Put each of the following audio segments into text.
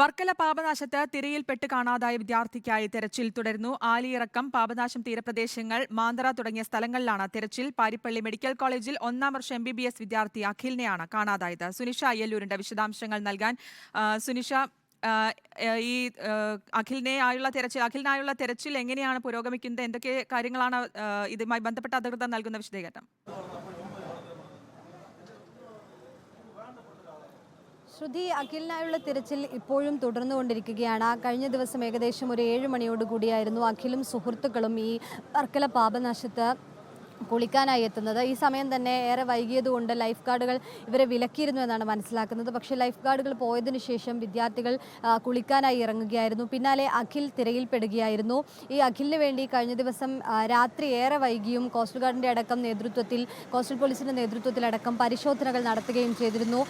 വർക്കല പാപനാശത്ത് തിരയിൽപ്പെട്ട് കാണാതായ വിദ്യാർത്ഥിക്കായി തെരച്ചിൽ തുടരുന്നു. ആലിയിറക്കം പാപനാശം തീരപ്രദേശങ്ങൾ മാന്തറ തുടങ്ങിയ സ്ഥലങ്ങളിലാണ് തെരച്ചിൽ. പാരിപ്പള്ളി മെഡിക്കൽ കോളേജിൽ ഒന്നാം വർഷ എം ബി ബി എസ് വിദ്യാർത്ഥി അഖിലിനെയാണ് കാണാതായത്. സുനിഷ അയ്യല്ലൂരിന്റെ വിശദാംശങ്ങൾ നൽകാൻ സുനിഷ ഈ അഖിലിനെയായുള്ള തെരച്ചിൽ അഖിലിനായുള്ള തെരച്ചിൽ എങ്ങനെയാണ് പുരോഗമിക്കുന്നത്? എന്തൊക്കെ കാര്യങ്ങളാണ് ഇതുമായി ബന്ധപ്പെട്ട അധികൃതർ നൽകുന്ന വിശദീകരണം? ശ്രുതി അഖിലിനായുള്ള തിരച്ചിൽ ഇപ്പോഴും തുടർന്നുകൊണ്ടിരിക്കുകയാണ്. കഴിഞ്ഞ ദിവസം ഏകദേശം ഒരു ഏഴ് മണിയോടുകൂടിയായിരുന്നു അഖിലും സുഹൃത്തുക്കളും ഈ വർക്കല പാപനാശത്ത് കുളിക്കാനായി എത്തുന്നത്. ഈ സമയം തന്നെ ഏറെ വൈകിയതുകൊണ്ട് ലൈഫ് ഗാർഡുകൾ ഇവരെ വിലക്കിയിരുന്നു എന്നാണ് മനസ്സിലാക്കുന്നത്. പക്ഷേ ലൈഫ് ഗാർഡുകൾ പോയതിനു ശേഷം വിദ്യാർത്ഥികൾ കുളിക്കാനായി ഇറങ്ങുകയായിരുന്നു. പിന്നാലെ അഖിൽ തിരയിൽപ്പെടുകയായിരുന്നു ഈ അഖിലിന് വേണ്ടി കഴിഞ്ഞ ദിവസം രാത്രി ഏറെ വൈകിയും കോസ്റ്റൽ ഗാർഡിന്റെ അടക്കം നേതൃത്വത്തിൽ കോസ്റ്റൽ പോലീസിന്റെ നേതൃത്വത്തിലടക്കം പരിശോധനകൾ നടത്തുകയും ചെയ്തിരുന്നു.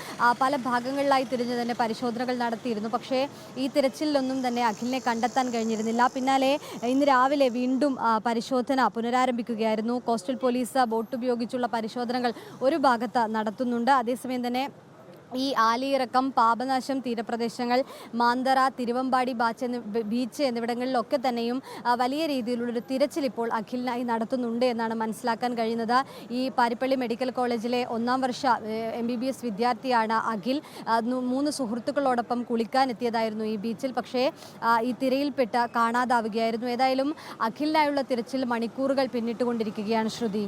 പല ഭാഗങ്ങളിലായി തിരിഞ്ഞ് തന്നെ പരിശോധനകൾ നടത്തിയിരുന്നു. പക്ഷേ ഈ തിരച്ചിലൊന്നും തന്നെ അഖിലിനെ കണ്ടെത്താൻ കഴിഞ്ഞിരുന്നില്ല. പിന്നാലെ ഇന്ന് രാവിലെ വീണ്ടും പരിശോധന പുനരാരംഭിക്കുകയായിരുന്നു. കോസ്റ്റൽ പോലീസ് ബോട്ട് ഉപയോഗിച്ചുള്ള പരിശോധനകൾ ഒരു ഭാഗത്ത് നടത്തുന്നുണ്ട്. അതേസമയം തന്നെ ഈ ആലിയിറക്കം പാപനാശം തീരപ്രദേശങ്ങൾ മാന്തറ തിരുവമ്പാടി ബാച്ച് എന്നി ബീച്ച് എന്നിവിടങ്ങളിലൊക്കെ തന്നെയും വലിയ രീതിയിലുള്ളൊരു തിരച്ചിൽ ഇപ്പോൾ അഖിലിനായി നടത്തുന്നുണ്ട് എന്നാണ് മനസ്സിലാക്കാൻ കഴിയുന്നത്. ഈ പാരിപ്പള്ളി മെഡിക്കൽ കോളേജിലെ ഒന്നാം വർഷ എം ബി ബി എസ് വിദ്യാർത്ഥിയാണ് അഖിൽ. മൂന്ന് സുഹൃത്തുക്കളോടൊപ്പം കുളിക്കാൻ എത്തിയതായിരുന്നു ഈ ബീച്ചിൽ. പക്ഷേ ഈ തിരയിൽപ്പെട്ട് കാണാതാവുകയായിരുന്നു. ഏതായാലും അഖിലിനായുള്ള തിരച്ചിൽ മണിക്കൂറുകൾ പിന്നിട്ടുകൊണ്ടിരിക്കുകയാണ് ശ്രുതി.